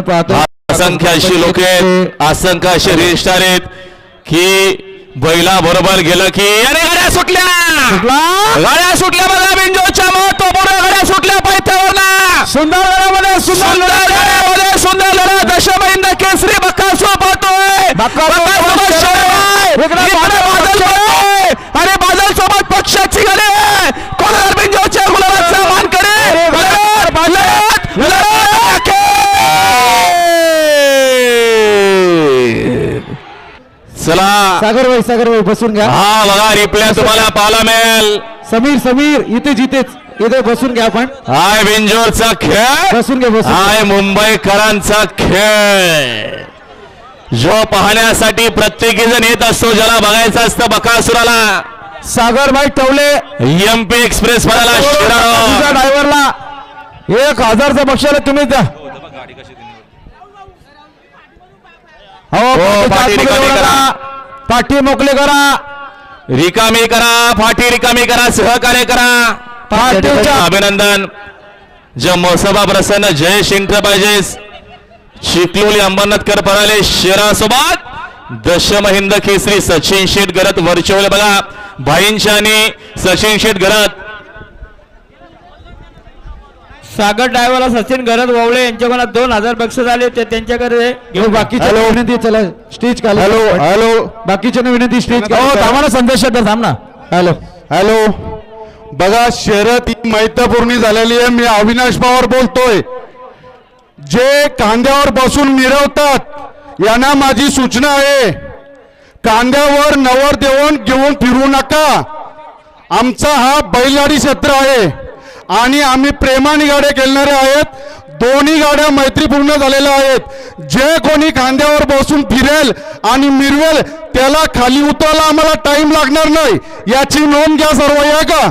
पाहतो. असंख्य अशी लोक आहेत असंख्य असे रजिस्टार आहेत की बैला बरोबर गेलं की अरे गाड्या सुटल्या! गाड्या सुटल्या बघा बिंजोच्या महत्त्वपूर्ण गाड्या सुटल्या पायथ्यावर सुंदर सुंदर चला सागर भाई सागर भाई बसून घ्या हा बघा रिप्ले तुम्हाला पाहायला मिळेल समीर समीर इथेच इथेच इथे बसून घ्या आपण हाय बिंजोरचा खेळ बसून घ्या बसून हाय मुंबईकरांचा खेळ जो पाहण्यासाठी प्रत्येकी जण येत असतो ज्याला बघायचं असतं बकासुराला सागर भाई टवले एमपी एक्सप्रेस पडाला. ड्रायव्हरला एक हजारचं बक्षाला तुम्ही द्या हो पाठी मोकळे करा. रिकामी करा. फाटी रिकामी करा. सहकार्य करा. अभिनंदन. ज मोसबा प्रसन्न जय एंटरप्राइजेस चिखलोली अंबरनाथकर पराले शेरासोबत. दशमहिंद केसरी सचिन शेठ गरत व्हर्च्युअल बघा. भाईंच्या आणि सचिन शेठ गरत सागर ड्रायव्हरला सचिन गरज ववळे यांच्याकडून दोन हजार बक्षीस आले ते त्यांच्याकडे घेऊन बाकीच्या विनंती चला स्टेज काल हॅलो हॅलो बाकीच्या विनंती स्टेज थांबा ना संदेश थांब ना. हॅलो हॅलो बघा ही मैत्रीपूर्ण झालेली आहे. मी अविनाश पवार बोलतोय. जे कांद्यावर बसून मिरवतात यांना माझी सूचना आहे. कांद्यावर नवर देऊन घेऊन फिरू नका. आमचा हा बैलगाडी क्षेत्र आहे. आणि आम्ही प्रेमाने गाड्या खेळणारे आहेत. दोन्ही गाड्या मैत्रीपूर्ण झालेल्या आहेत. जे कोणी खांद्यावर बसून फिरेल आणि मिरवेल त्याला खाली उतरायला आम्हाला टाइम लागणार नाही. याची नोंद घ्या सर्व या का?